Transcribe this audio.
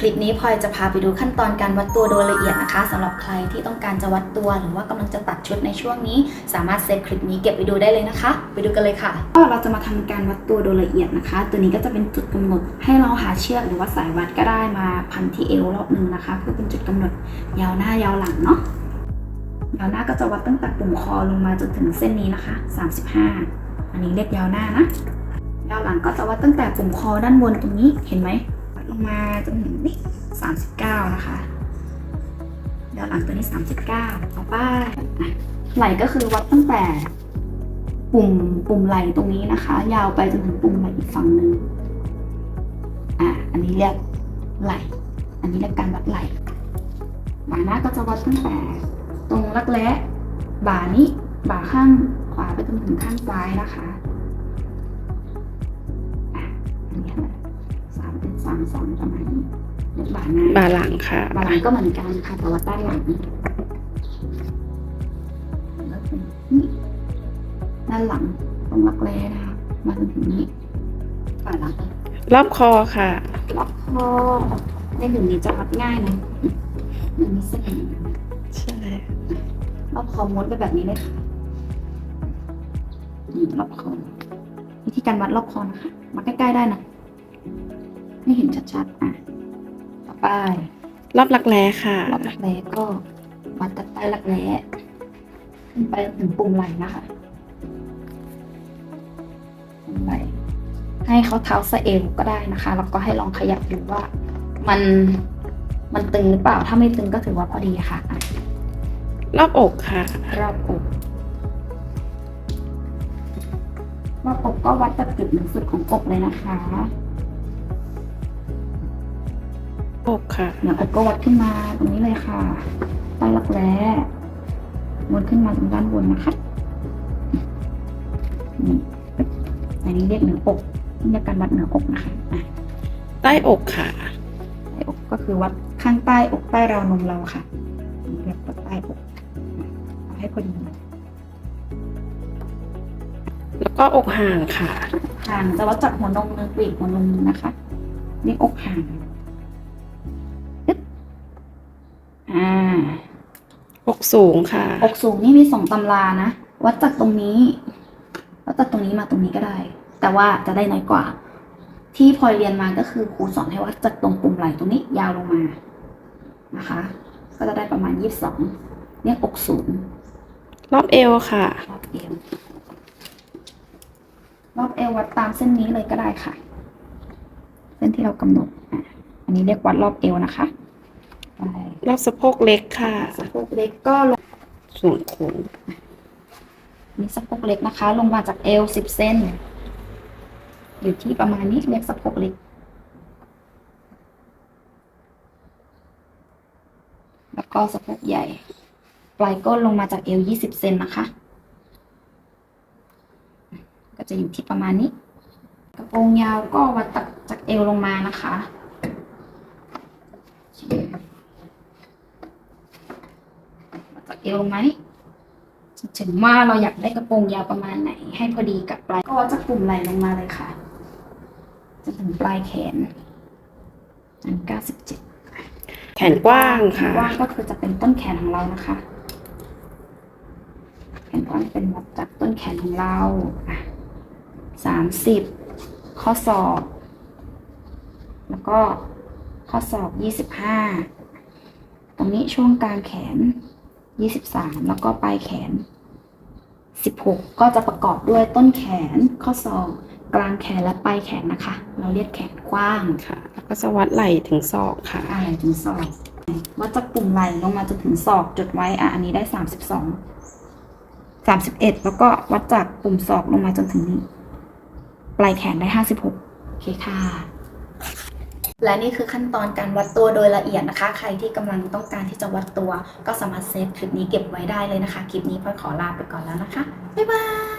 คลิปนี้พลอยจะพาไปดูขั้นตอนการวัดตัวโดยละเอียดนะคะสำหรับใครที่ต้องการจะวัดตัวหรือว่ากำลังจะตัดชุดในช่วงนี้ สามารถเซฟคลิปนี้เก็บไปดูได้เลยนะคะ ไปดูกันเลยค่ะ ก็เราจะมาทำการวัดตัวโดยละเอียดนะคะ ตัวนี้ก็จะเป็นจุดกำหนด ให้เราหาเชือกหรือว่าสายวัดก็ได้มาพันที่เอวรอบหนึงนะคะเพื่อเป็นจุดกำหนดยาวหน้ายาวหลังเนาะยาวหน้าก็จะวัดตั้งแต่ปุ่มคอลงมาจนถึงเส้นนี้นะคะ 35 อันนี้เรียกยาวหน้านะยาวหลังก็จะวัดตั้งแต่ปุ่มคอด้านบนตรงนี้เห็นไหม ลงมาจนถึงนี่39นะคะยาวหลังตัวนี้39ต่อไปอะไหลก็คือวัดตั้งแต่ปุ่มปุ่มไหลตรงนี้นะคะ ยาวไปจนถึงปุ่มไหลอีกฝั่งหนึ่งอะอันนี้เรียกไหล อันนี้เรียกการวัดไหลบ่าหน้าก็จะวัดตั้งแต่ตรงรักแร้บ่านี้บ่าข้างขวาไปจนถึงข้างซ้ายนะคะามสองประมาณนี้เรียบ่าหน้าบาหลังค่ะบาหลังก็เหมือนกันค่ะแต่ว่าด้านหลังแล้วเป็นนี่ด้านหลังตรงรักแร้นะคะมาจนถึงนี้บ่าหลังรอบคอค่ะล็อกคอในหนึ่งนี้จะวัดง่ายนะหนึ่งนี้เส้นหนึ่งใช่รอบคอม้วนไปแบบนี้เลยค่ะรอบคอวิธีการวัดรอบคอนะคะมาใกล้ๆได้นะ ไม่เห็นชัดๆอะต่อไปรอบรักแร้ค่ะรอบรักแร้ก็วัดจากใต้รักแร้ขึ้นไปถึงปุ่มไหล่นะคะปุ่มไหล่ให้เขาเท้าสะเอวก็ได้นะคะแล้วก็ให้ลองขยับดูว่า มันมันตึงหรือเปล่าถ้าไม่ตึงก็ถือว่าพอดีค่ะอะรอบอกค่ะ รอบอกรอบอกก็วัดจากจุดหนึ่งสุดของอกเลยนะคะ ค่ะเหนืออกก็วัดขึ้นมาตรงนี้เลยค่ะ ใต้รักแร้วนขึ้นมาตรงด้านบนนะคะ นี่อันนี้เรียกเหนืออกเรียกการวัดเหนืออกนะคะอะใต้อกค่ะ ใต้อกก็คือวัดข้างใต้อกใต้ราวนมเราค่ะอันนี้เรียกวัดใต้อกเอาให้พอดีแล้วก็อกห่างค่ะ ห่างจะวัดจากหัวนมมือปีกหัวนมนะคะนี่อกห่าง อ่าอกสูงค่ะ อกสูงนี่มีสองตำรานะ วัดจากตรงนี้วัดจากตรงนี้มาตรงนี้ก็ได้ แต่ว่าจะได้น้อยกว่า ที่พลอยเรียนมาก็คือครูสอนให้วัดจากตรงปุ่มไหล่ตรงนี้ยาวลงมานะคะ ก็จะได้ประมาณยี่สิบสองเนี่ยอกสูงรอบเอวค่ะ รอบเอวรอบเอววัดตามเส้นนี้เลยก็ได้ค่ะ เส้นที่เรากำหนดอะอันนี้เรียกวัดรอบเอวนะคะไป รอบสะโพกเล็กค่ะ สะโพกเล็กก็ลงส่วนโค้งนี่สะโพกเล็กนะคะ ลงมาจากเอวสิบเซนอยู่ที่ประมาณนี้เรียกสะโพกเล็กแล้วก็สะโพกใหญ่ ปลายก้นลงมาจากเอวยี่สิบเซนนะคะ ก็จะอยู่ที่ประมาณนี้ กระโปรงยาวก็วัดจากจากเอวลงมานะคะวัดจาก เอวลงมานี่ถึงว่าเราอยากได้กระโปรงยาวประมาณไหน ให้พอดีกับปลายก็วัดจากปุ่มไหล่ลงมาเลยค่ะจนถึงปลายแขนอันเก้าสิบเจ็ดแขนกว้างค่ะกว้างก็คือจะเป็นต้นแขนของเรานะคะ แขนกว้างเป็นวัดจากต้นแขนของเราสามสิบข้อศอก แล้วก็ข้อศอกยี่สิบห้าตรงนี้ช่วงกลางแขน ยี่สิบสามแล้วก็ปลายแขนสิบหกก็จะประกอบด้วยต้นแขนข้อศอกกลางแขนและปลายแขนนะคะ เราเรียกแขนกว้างค่ะ แล้วก็จะวัดไหล่ถึงศอกค่ะอ่าถึงศอกวัดจากปุ่มไหล่ลงมาจนถึงศอกจดไว้อะอันนี้ได้สามสิบสองสามสิบเอ็ดแล้วก็วัดจากปุ่มศอกลงมาจนถึงนี้ ปลายแขนได้ห้าสิบหกโอเคค่ะ และนี่คือขั้นตอนการวัดตัวโดยละเอียดนะคะ ใครที่กำลังต้องการที่จะวัดตัว ก็สามารถเซฟคลิปนี้เก็บไว้ได้เลยนะคะ คลิปนี้พ่อขอลาไปก่อนแล้วนะคะ บ๊ายบาย